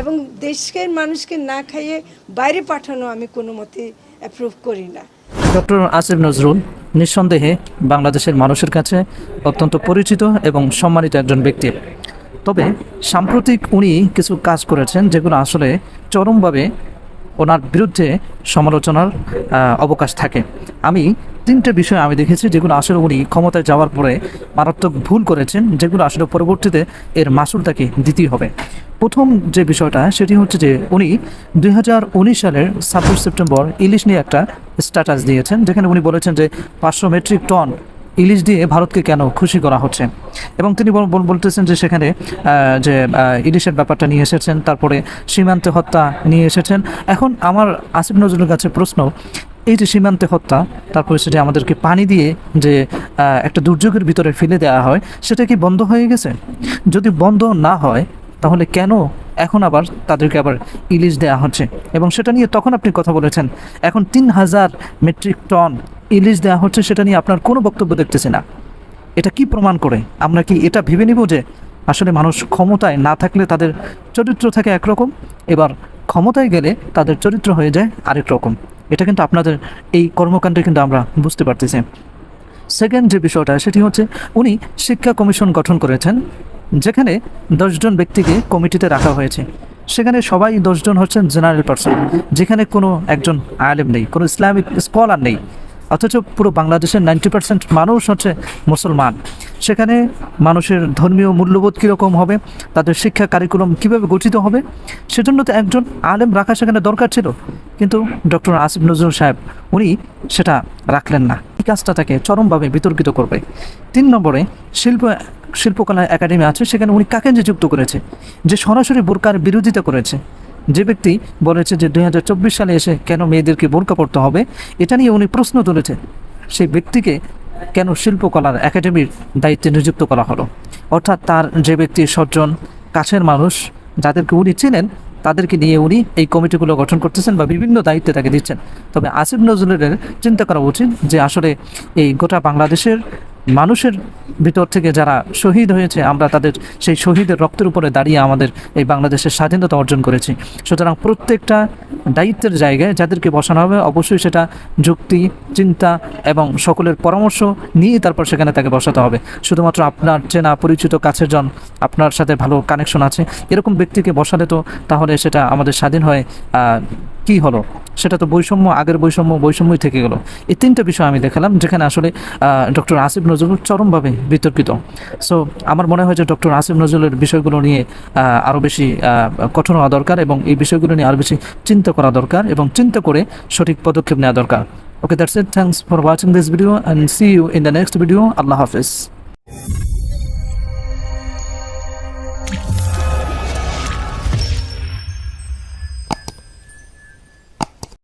এবং দেশের মানুষকে না খাইয়ে বাইরে পাঠানো আমি কোনো মতে অ্যাপ্রুভ করি না। ডক্টর আসিফ নজরুল নিঃসন্দেহে বাংলাদেশের মানুষের কাছে অত্যন্ত পরিচিত এবং সম্মানিত একজন ব্যক্তি। তবে সাম্প্রতিক উনি কিছু কাজ করেছেন যেগুলো আসলে চরমভাবে ওনার বিরুদ্ধে সমালোচনার অবকাশ থাকে। আমি তিনটে বিষয় আমি দেখেছি যেগুলো আসলে উনি ক্ষমতায় যাওয়ার পরে মারাত্মক ভুল করেছেন, যেগুলো আসলে পরবর্তীতে এর মাসুল তাকে দিতেই হবে। প্রথম যে বিষয়টা, সেটি হচ্ছে যে উনি দুই হাজার উনিশ সালের ছাব্বিশ সেপ্টেম্বর ইলিশ নিয়ে একটা স্ট্যাটাস দিয়েছেন, যেখানে উনি বলেছেন যে পাঁচশো মেট্রিক টন ইলিশ দিয়ে ভারতকে কেন খুশি করা হচ্ছে? এবং তিনি বল- বল- বলতেছেন যে সেখানে যে ইলিশের ব্যাপারটা নিয়ে এসেছেন, তারপরে সীমান্তে হত্যা নিয়ে এসেছেন। এখন আমার আসিফ নজরুলের কাছে প্রশ্ন, এই যে সীমান্তে হত্যা, তারপরে সেটা আমাদেরকে পানি দিয়ে যে একটা দুর্যোগের ভিতরে ফেলে দেওয়া হয়, সেটা কি বন্ধ হয়ে গেছে? যদি বন্ধ না হয়, তাহলে কেন এখন আবার তাদেরকে আবার ইলিশ দেওয়া হচ্ছে? এবং সেটা নিয়ে তখন আপনি কথা বলেছেন, এখন তিন হাজার মেট্রিক টন ইলিশ দেওয়া হচ্ছে সেটা নিয়ে আপনার কোনো বক্তব্য দেখতেছি না। এটা কি প্রমাণ করে? আমরা কি এটা ভেবে নিব যে আসলে মানুষ ক্ষমতায় না থাকলে তাদের চরিত্র থাকে একরকম, এবার ক্ষমতায় গেলে তাদের চরিত্র হয়ে যায় আরেক রকম। এটা কিন্তু আপনাদের এই কর্মকাণ্ডে কিন্তু আমরা বুঝতে পারতেছি। সেকেন্ড যে বিষয়টা, সেটি হচ্ছে উনি শিক্ষা কমিশন গঠন করেছেন, যেখানে দশজন ব্যক্তিকে কমিটিতে রাখা হয়েছে। সেখানে সবাই দশজন হচ্ছেন জেনারেল পার্সন, যেখানে কোনো একজন আলেম নেই, কোনো ইসলামিক স্কলার নেই। অথচ পুরো বাংলাদেশের নাইনটি পার্সেন্ট মানুষ হচ্ছে মুসলমান। সেখানে মানুষের ধর্মীয় মূল্যবোধ কীরকম হবে? তাদের শিক্ষা কারিকুলাম কীভাবে গঠিত হবে? সেজন্য তো একজন আলেম রাখা সেখানে দরকার ছিল। কিন্তু ডক্টর আসিফ নজরুল সাহেব, উনি সেটা রাখলেন না। এই কাজটা তাকে চরমভাবে বিতর্কিত করবে। তিন নম্বরে, শিল্প, শিল্পকলা একাডেমি আছে, সেখানে উনি কাকে যে যুক্ত করেছে? যে সরাসরি বোরকার বিরোধিতা করেছে। যে ব্যক্তি বলেছে যে দু হাজার চব্বিশ সালে এসে কেন মেয়েদেরকে বোরকা পড়তে হবে, এটা নিয়ে উনি প্রশ্ন তুলেছে। সেই ব্যক্তিকে কেন শিল্পকলার একাডেমির দায়িত্বে নিযুক্ত করা হলো? অর্থাৎ তার যে ব্যক্তি সজ্জন, কাছের মানুষ, যাদেরকে উনি চেনেন, তাদেরকে নিয়ে উনি এই কমিটিগুলো গঠন করতেছেন বা বিভিন্ন দায়িত্বে তাকে দিচ্ছেন। তবে আসিফ নজরুলের চিন্তা করা উচিত যে আসলে এই গোটা বাংলাদেশের মানুষের ভিতর থেকে যারা শহীদ হয়েছে, আমরা তাদের সেই শহীদের রক্তের উপরে দাঁড়িয়ে আমাদের এই বাংলাদেশের স্বাধীনতা অর্জন করেছি। সুতরাং প্রত্যেকটা দায়িত্বের জায়গায় যাদেরকে বসানো হবে, অবশ্যই সেটা যুক্তি, চিন্তা এবং সকলের পরামর্শ নিয়ে তারপর সেখানে তাকে বসাতে হবে। শুধুমাত্র আপনার চেনা পরিচিত কাছের জন আপনার সাথে ভালো কানেকশন আছে। এরকম ব্যক্তিকে বসালে তো তাহলে সেটা আমাদের স্বাধীন হয়ে কি হলো? সেটা তো বৈষম্য, আগের বৈষম্য, বৈষম্যই থেকে গেল। এই তিনটা বিষয় আমি দেখালাম, যেখানে আসলে ডক্টর আসিফ নজরুল চরমভাবে বিতর্কিত। সো আমার মনে হয় যে ডক্টর আসিফ নজরুলের বিষয়গুলো নিয়ে আরও বেশি কঠোর হওয়া দরকার এবং এই বিষয়গুলো নিয়ে আরও বেশি চিন্তা করা দরকার এবং চিন্তা করে সঠিক পদক্ষেপ নেওয়া দরকার। Okay that's it thanks for watching this video and see you in the next video Allah Hafiz.